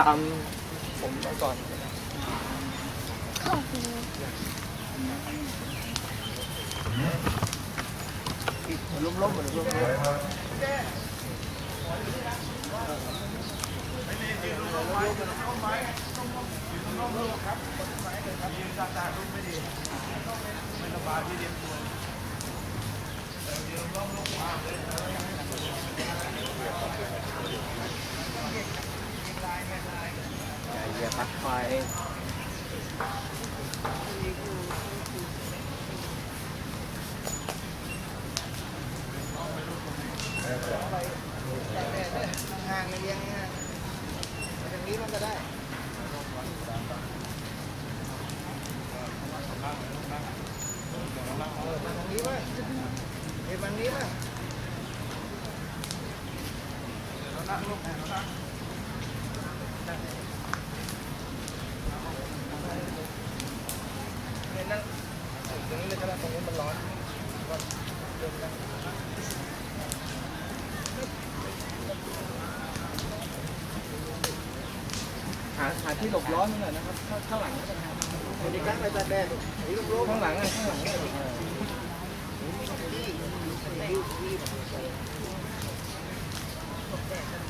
ตามผมไปก่อนล้มๆเหมือนล้มสวยมาก อย่าเหยียบปลั๊กไฟห่างไม่เลี้ยงเนี่ยมาทางนี้มันจะได้เออมาทางนี้บ้างเห็นมันนี้บ้างเห็นนั่งตรงนี้เลยก็ได้ตรงนี้มันร้อนก็เดินได้ หาหาที่หลบร้อนหน่อยนะครับข้างข้างหลังนะครับวันนี้กั้นไปตาแดดนี่ลูกข้างหลังอะข้างหลังอะพ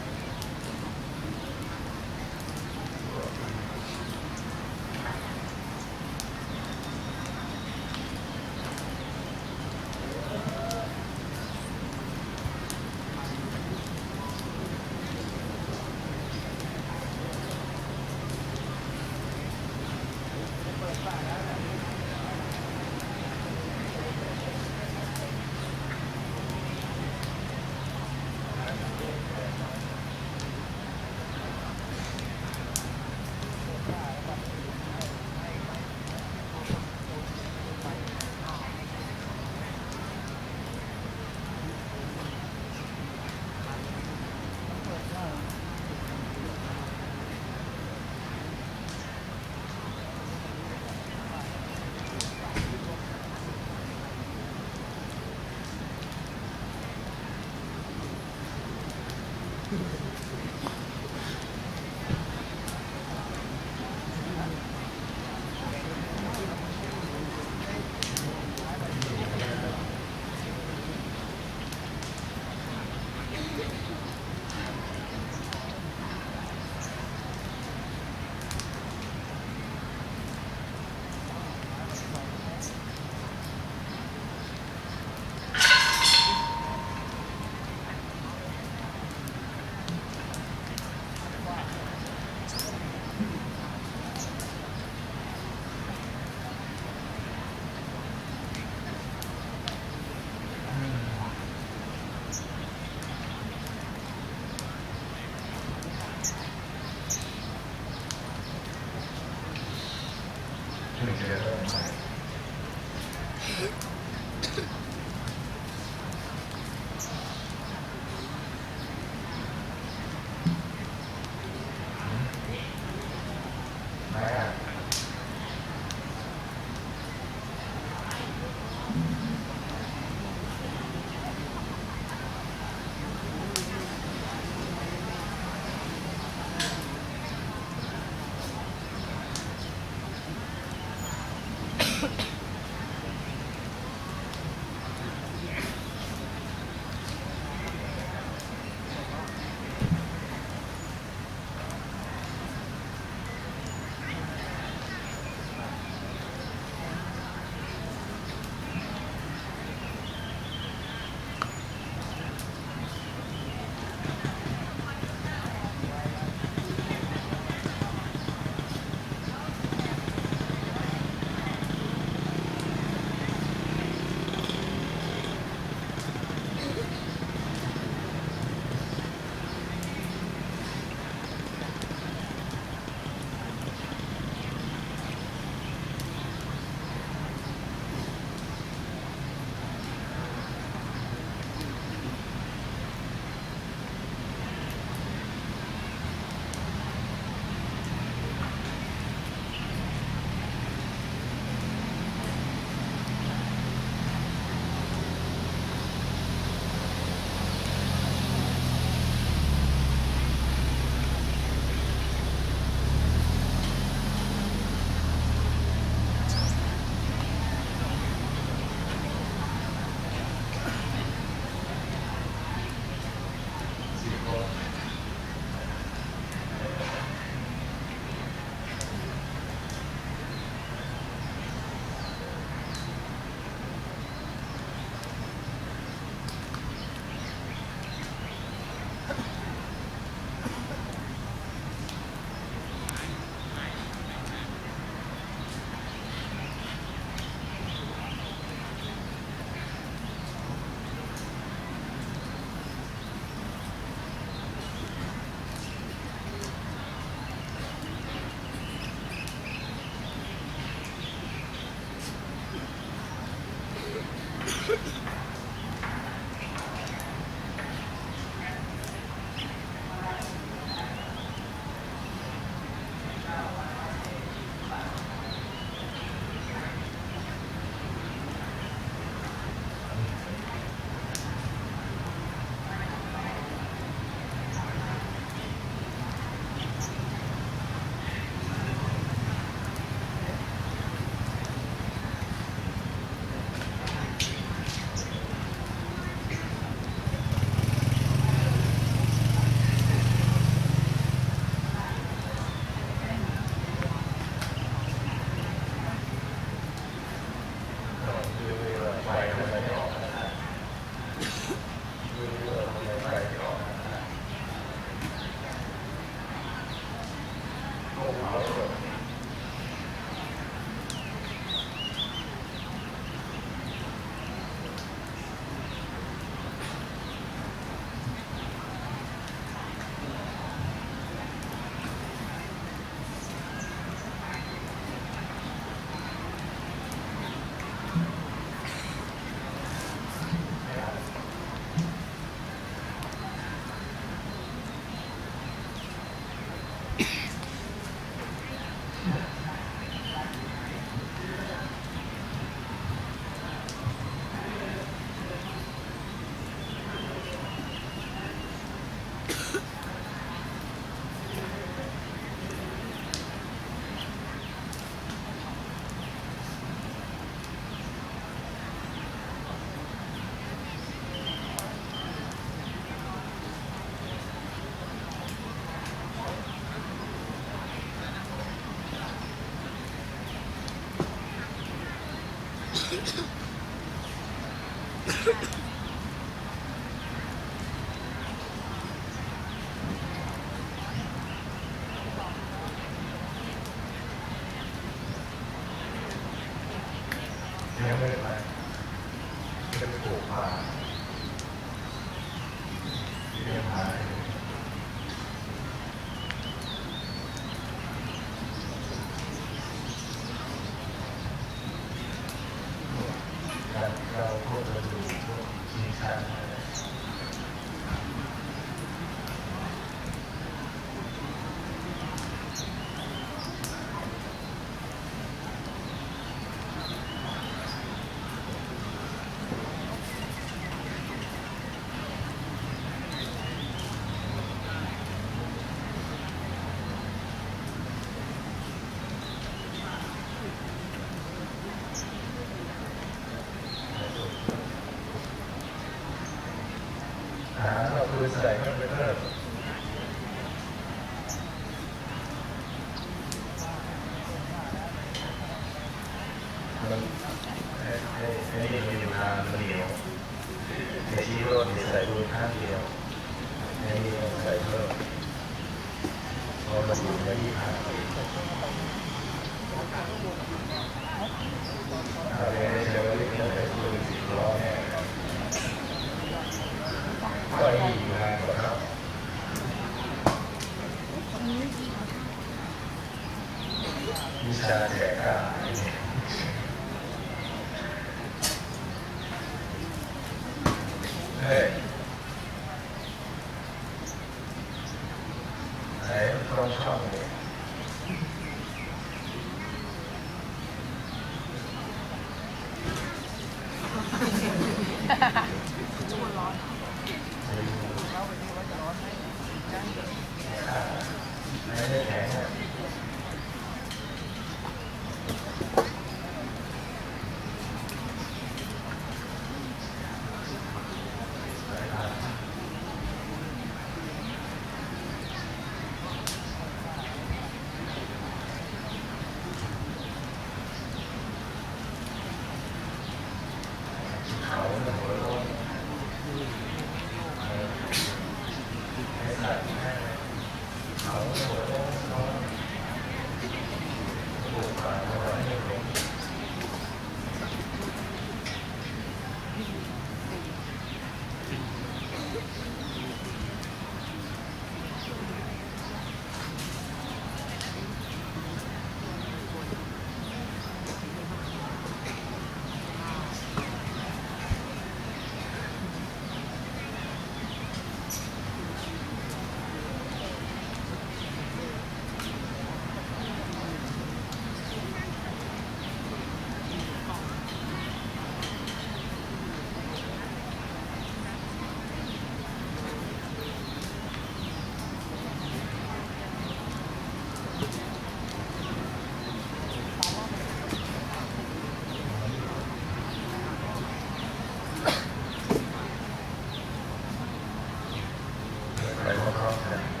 Allah'a emanet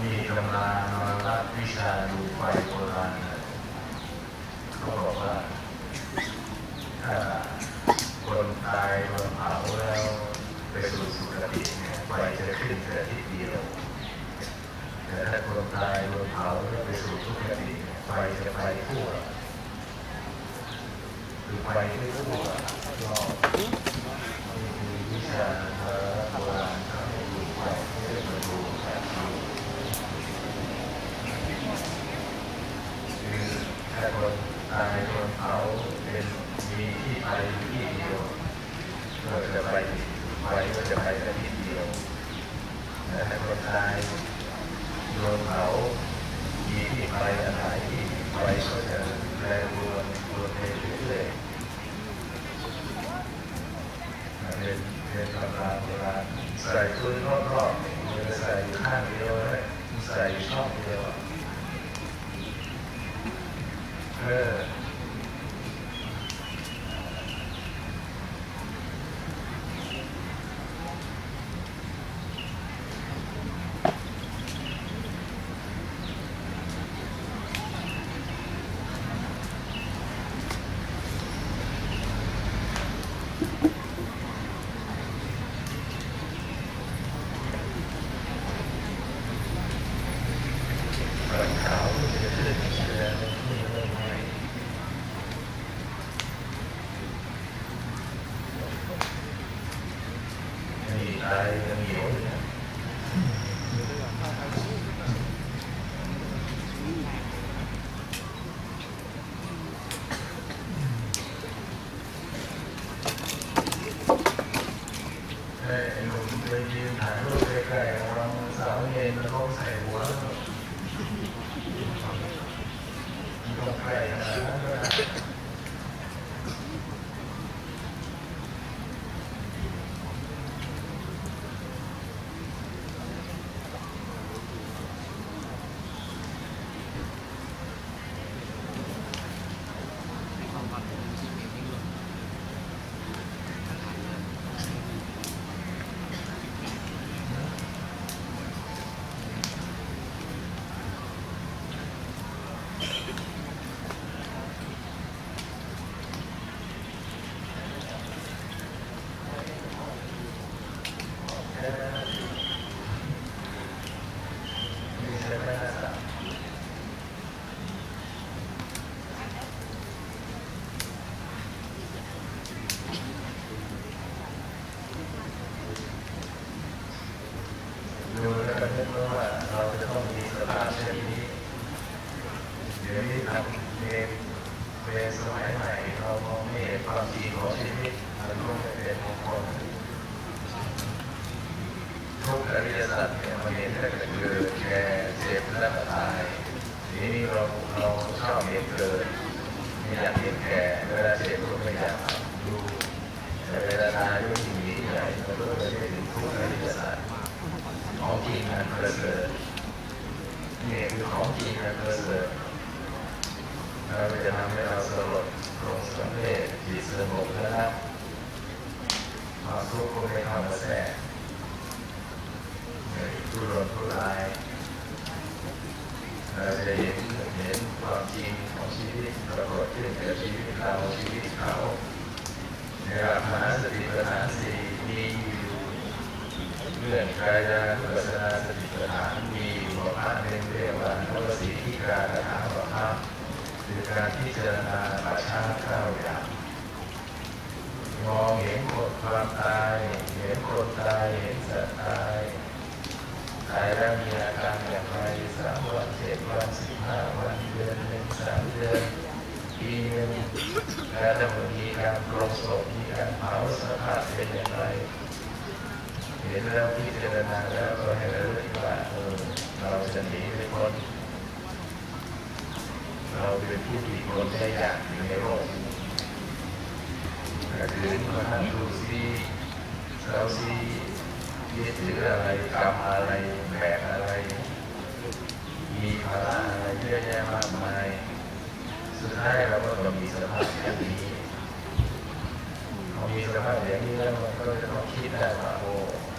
มันมีตำรามารับวิชาดูไฟโบราณเขาบอกว่าถ้าคนตายโดนเผาแล้วไปสู่สุคติเนี่ยไฟจะขึ้นแต่ทิศเดียว แต่ถ้าคนตายโดนเผาแล้วไปสู่ทุกขติเนี่ยไฟจะไปทั่วคือไฟไม่ทั่วรอบนี่คือวิชาโบราณเขาให้ดูไฟไม่ได้มาดูแบบดู คือ ถ้าคนตายโดนเผาเป็นมีที่ไปที่เดียวก็จะไปไปก็จะไปแต่ที่เดียวแต่ถ้าคนตายโดนเผามีที่ไปอาศัยที่ไปก็จะแปรรวนรวนไปเรื่อยๆเป็นเป็นตำราโบราณใส่ปืนรอบๆจะใส่ข้างเดียวใส่ช่องเดียว อ ความทุกข์ก็ไม่เข้ามาแทรกทุรนทุรายเราจะเห็นเห็นความจริงของชีวิตปรากฏขึ้นกับชีวิตเราชีวิตเขาในะครับมหาสติปัฏฐานสี่มีอยู่เรื่องกายานุปัสสนาสติปัฏฐานมีอยู่ประมาณหนึ่งเรียกว่าโนวสีที่การกระทำประภาคือการพิจารณาปัจฉาเข้าอย่าง มองเห็นกฎความตายเห็นกฎตายเห็นสัตว์ตายตายแล้วมีอาการอย่างไรสามวันเจ็ดวันสิบห้าวันเดือนหนึ่งสามเดือนปีหนึ่งแล้วจะมีการกปรงศพมีการเผาสภาพเป็นอย่างไรเห็นแล้วพิจารณาแล้วก็ให้ระลึกว่าเออเราจะหนีไปพ้นเราเป็นผู้หลีกพ้นได้ยากอยู่ในโลก กระถินวันทุสีเราซียึดถืออะไรกรรมอะไรแบกอะไร มีภาระอะไรเยอะแยะมากมาย สุดท้ายเราก็ต้องมีสภาพแบบนี้พอมีสภาพแบบนี้แล้วมันก็จะต้องคิดได้ว่าโอ้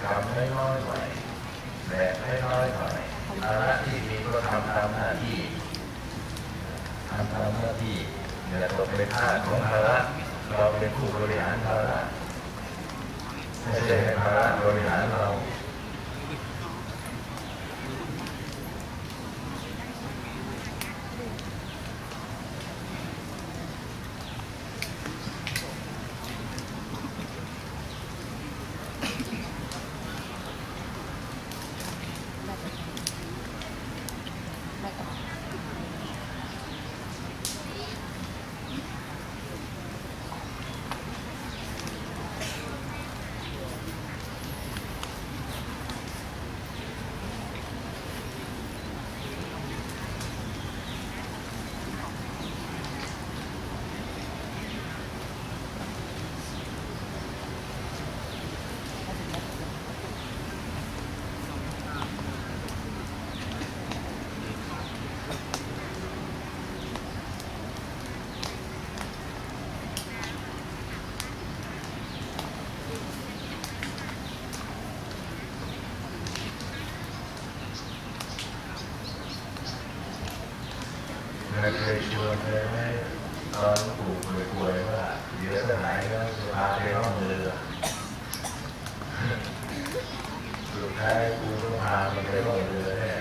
กรรมไม่น้อยไปแบกไม่น้อยไปภาระที่มีก็ทำตามหน้าที่ทำตามหน้าที่อย่าตกเป็นทาสของภาระ เราเป็นผู้บริหารภาระไม่ใช่หภาระบริหารเรา แท้กูต้องพามันไปลงเรือแน่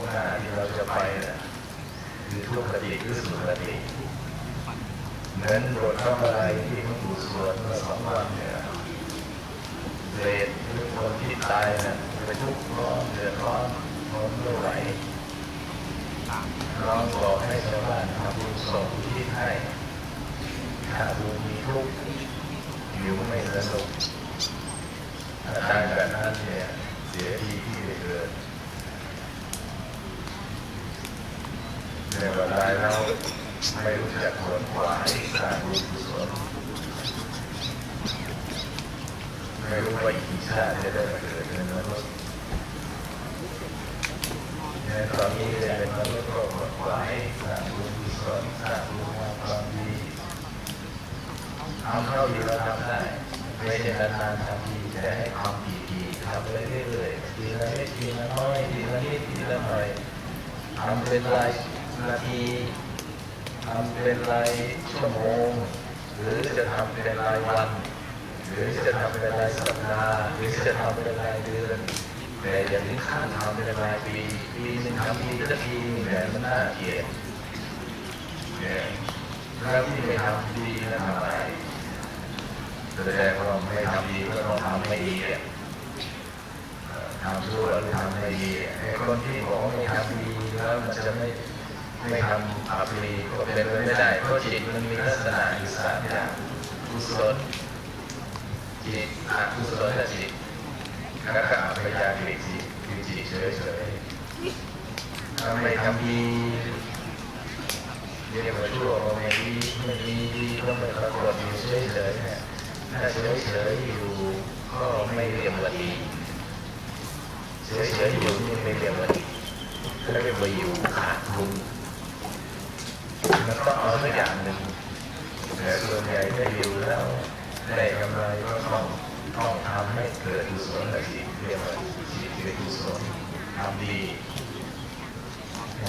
กหน้าที่เราจะไปนะคือทุกขติคือสุขติเหมือนบทพระอะไรที่หลวงปู่สวดเมื่อสองวันเนี่ยเปรตคือคนที่ตายนะไปทุกข์ร้อนเดือดร้อนทนไม่ไหวร้องบอกให้ชาวบ้านทำบุญส่งที่ให้ถ้าบุญมีทุกข์อยู่ไม่สนุกอาการแบบนั้นเนี่ยเสียดีที่เกิด เรียกว่าตายแล้วไม่รู้จักผลขวายสร้างบุญกุศลไม่รู้ว่าอีกชาติจะได้มาเกิดเป็นมนุษย์ในตอนนี้เป็นมนุษย์ก็ขดขวายสร้างบุญกุศลสร้างบุญความดีทำเข้าอยู่แล้วทำได้ไม่ใช่นานๆทำทีแต่ให้ทำทีๆทำไปเรื่อยๆทีละนิดทีละน้อยทีละนิดทีละหน่อยทำเป็นราย นาทีทำเป็นรายชั่วโมง หรือจะทำเป็นรายวัน หรือจะทำเป็นรายสัปดาห์หรือจะทำเป็นรายเดือนแต่อย่าถึงขั้นทำเป็นรายปีปีหนึ่งทำทีละทีนี่แหละมันน่าเกลียดเนี่ยแล้วที่ไม่ทำดีแล้วทำอะไมแสดงว่าไม่ทำดีก็ต้องทำไม่ดีทำชั่วหรือทำไม่ดีไอ้คนที่บอกไม่ทำดีแล้วมันจะไม่ ไม่ทำอัปรีก็เป็นไปไม่ได้เพราะจิตมันมีลักษณะอยู่สามอย่างกุศลจิตอกุศลจิตแล้วก็พยายามหลีกจิตคือจิตเฉยๆทำไม่ทำดีเรียกว่าชั่วไม่ดีไม่ดีดีก็ไม่ปรากฏอยู่เฉยเนี่ยถ้าเฉยๆอยู่ก็ไม่เรียกว่าดีเฉยๆอยู่นี่ไม่เรียกว่าดีเรียกว่าอยู่ขาดทุน มันต้องเอาสักอย่างหนึ่งแต่ส่วนใหญ่ถ้อยู่แล้วได้กำไรก็ต้องต้องทำให้เกิดกุศลจิตเรียกว่าจิตเป็นกุศลทำดี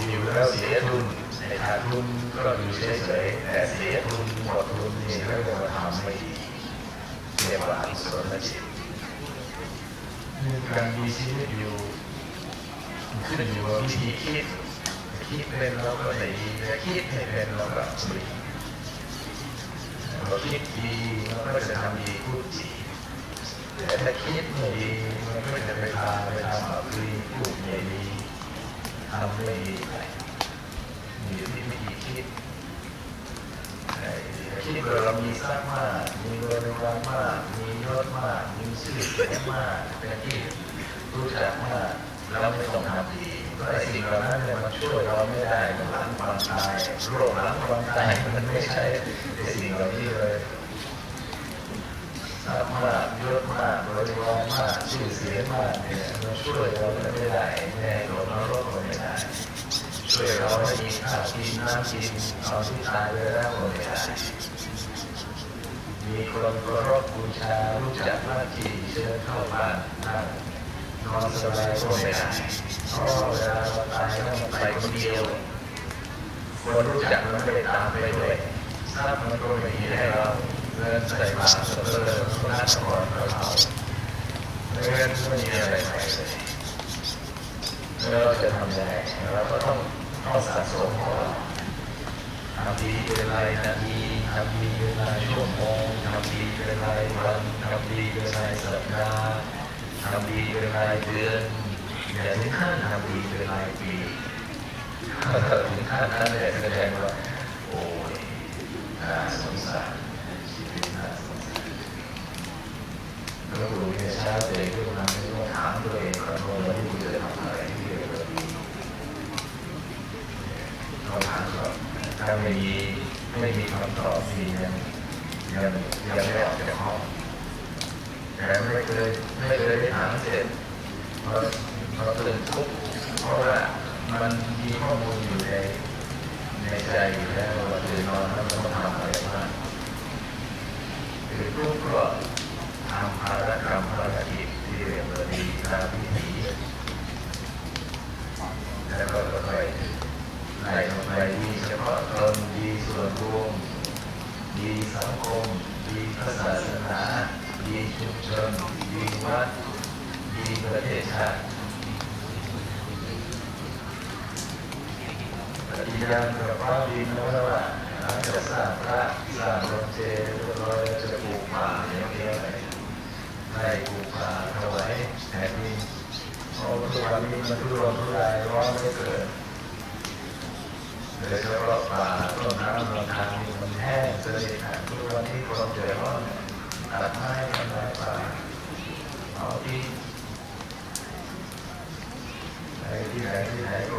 อยู่แล้วเสียทุนในขาดทุนก็อยู่เฉยๆแต่เสียทุนหมดทุนนี่เรียกว่าทำไม่ดีเรียกว่ากุศลจิตการมีชีวิตอยู่ขึ้นอยู่กับวิธีคิด คิดเป็นเราก็ได้ดีแต่คิดไม่เป็นเราก็ไม่ดีเราคิดดีเราก็จะทำดีพูดดีแต่ถ้าคิดไม่ดีมันก็จะไปพาไปทำแบบดีพูดไม่ดีทำไม่ดีมีอยู่ที่วิธีคิดคิดว่าเรามีทรัพย์มาก มีบริวารมาก มียศมาก มีชื่อเสียงมากเป็นที่รู้จักมากแล้วไม่ต้องทำดี ไอ้สิ่งเหล่านั้นเนี่ยมันช่วยเราไม่ได้มันหลังความตายโรคหลังความตายมันไม่ใช่ไอ้สิ่งเหล่านี้เลยทรัพย์มากยศมากบริวารมากชื่อเสียงมากเนี่ยมันช่วยเราไม่ได้แน่หลงนรกก็ไม่ได้ช่วยเราให้มีข้าวกินน้ำกินเอาที่ตายไปแล้วก็ไม่ได้มีคนเคารพบูชารู้จักหน้าที่เชิญเข้าบ้านนอนสบายก็ไม่ได้ เพราะเวลาเราตายแล้วมันไปคนเดียวคนรู้จักมันไม่ได้ตามไปด้วยทรัพย์มันก็ไม่มีให้เราเงินใส่บาสเปลือนัดก่อนเราเอาเงินไม่มีอะไรไปเลยเราจะทำยังไงเราก็ต้องต้องสะสมของเราทำดีเป็นรนาทีทำดีเป็นรชั่วโมงทำดีเป็นรวันทำดีเป็นรสัปดาห์ทำดีเป็นรเดือน อย่ถึงขั้นทำดีเป็นรายปีถ้าถึงขั้นนั้นเลยแสดงว่าโอ้ยน่าสงสารแล้วดูเนี่ยเช้าเด็กขึ้นมาไม่ต้องถามตัวเองก่อนว่าวันนี้คุณจะทำอะไรที่เรียกว่าดีเราถามก่อนถ้าไม่มีไม่มีคำตอบมียังยังยังไม่ออกจากห้องแต่ไม่เคยไม่เคยได้ถามเสร็จเพราะ เราตื่นทุกเพราะว่ามันมีข้อมูลอยู่ในในใจอยู่แล้วว่าตื่นนอนแล้วมันต้องทำอะไรบ้างคือทุกข์ก็ทำภารกรรมภารกิจที่เรียกว่าดีตามวิถีแล้วก็ค่อยๆไล่ลงไปดีเฉพาะตนดีส่วนรวมดีสังคมดีพระศาสนาดีชุมชนดีวัดดีประเทศชาติ ติยังกับพระดินแล้วว่าอาจจะสร้างพระสร้างรถเจริญร้ยจะปลูกป่าอย่างเนี้อะไรให้ปลูกป่าถวายแผ่นดินเพราะทุกวันนี้มันทุรนทุรายร้อนไม่เกิดเดยเฉพาะป่าต้นน้ำลำธารมันแห้งเลยทุกวันนี้คมเดือดร้อนตัดไม้ทำลายป่าเอาที่ Đây đi, cái đi, cái.